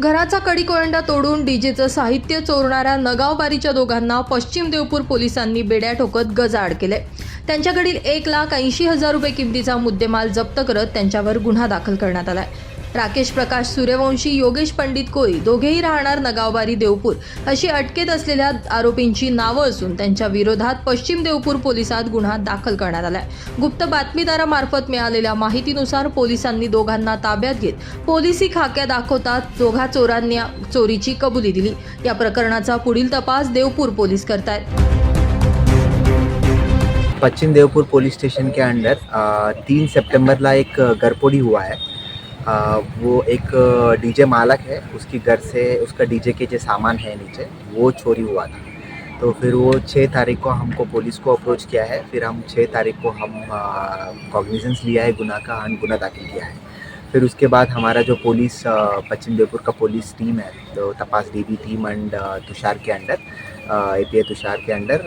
घराचा कडीकोळंडा तोडून डीजेचं साहित्य चोरणाऱ्या नगावबारीच्या दोघांना पश्चिम देवपूर पोलिसांनी बेड्या ठोकत गजाआड केले त्यांच्याकडील एक लाख ऐंशी हजार रुपये किमतीचा मुद्देमाल जप्त करत त्यांच्यावर गुन्हा दाखल करण्यात आलाय. राकेश प्रकाश सूर्यवंशी योगेश पंडित कोळी दोघेही राहणार नगावबारी देवपूर अशी अटकेत असलेल्या आरोपींची नावं असून त्यांच्या विरोधात पश्चिम देवपूर पोलिसात गुन्हा दाखल करण्यात आलाय. गुप्त बातमीदारामार्फत मिळालेल्या माहितीनुसार पोलिसांनी दोघांना ताब्यात घेत पोलिसी खाक्या दाखवतात दोघा चोरांनी चोरीची कबुली दिली. या प्रकरणाचा पुढील तपास देवपूर पोलीस करतायत. पश्चिम देवपुर पुलिस स्टेशन के अंडर तीन सप्टेंबरला एक गरपोड़ी हुआ है. अ, वो एक डीजे मालक है उसकी घर से उसका डीजे के जो सामान है नीचे वो चोरी हुआ था। तो फिर वो छः तारीख को हमको पुलिस को अप्रोच किया है फिर हम छः तारीख को हम कॉग्निजेंस लिया है गुना का और गुना दाखिल किया है। फिर उसके बाद हमारा जो पुलिस पश्चिम जयपुर का पुलिस टीम है तो तपास डी टीम एंड तुषार के अंडर ए पी तुषार के अंडर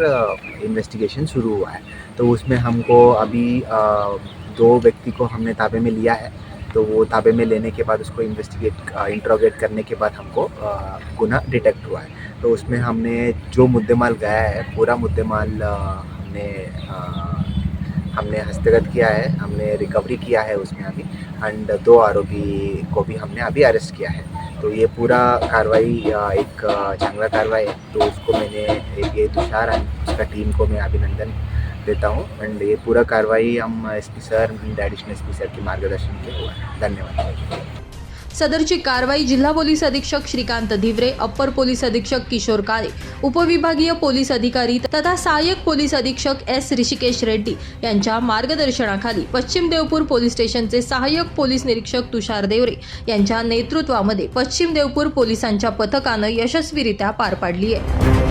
इन्वेस्टिगेशन शुरू हुआ है। तो उसमें हमको अभी अ, दो व्यक्ति को हमने ताबे में लिया है। तो वो ताबे में लेने के बाद उसको इन्वेस्टिगेट इंट्रोगेट करने के बाद हमको गुना डिटेक्ट हुआ है। तो उसमें हमने जो मुद्देमाल गया है, पूरा मुद्देमाल हमने हमने हस्तगत किया है, हमने रिकवरी किया है उसमें अभी एंड दो आरोपी को भी हमने अभी अरेस्ट किया है। तो ये पूरा कार्रवाई एक चांगला कार्रवाई है। तो उसको मैंने ये तुषार उसका टीम को मैं अभिनंदन देता हूँ एंड ये पूरा कार्रवाई हम S P sir and additional S P sir के मार्गदर्शन के हुआ है। धन्यवाद। सदरची कारवाई जिल्हा पोलीस अधीक्षक श्रीकांत धिवरे अप्पर पोलीस अधीक्षक किशोर काळे उपविभागीय पोलीस अधिकारी तथा सहाय्यक पोलीस अधीक्षक एस ऋषिकेश रेड्डी यांच्या मार्गदर्शनाखाली पश्चिम देवपूर पोलीस स्टेशनचे सहाय्यक पोलीस निरीक्षक तुषार देवरे यांच्या नेतृत्वामध्ये पश्चिम देवपूर पोलिसांच्या पथकानं यशस्वीरित्या पार पाडली आहे.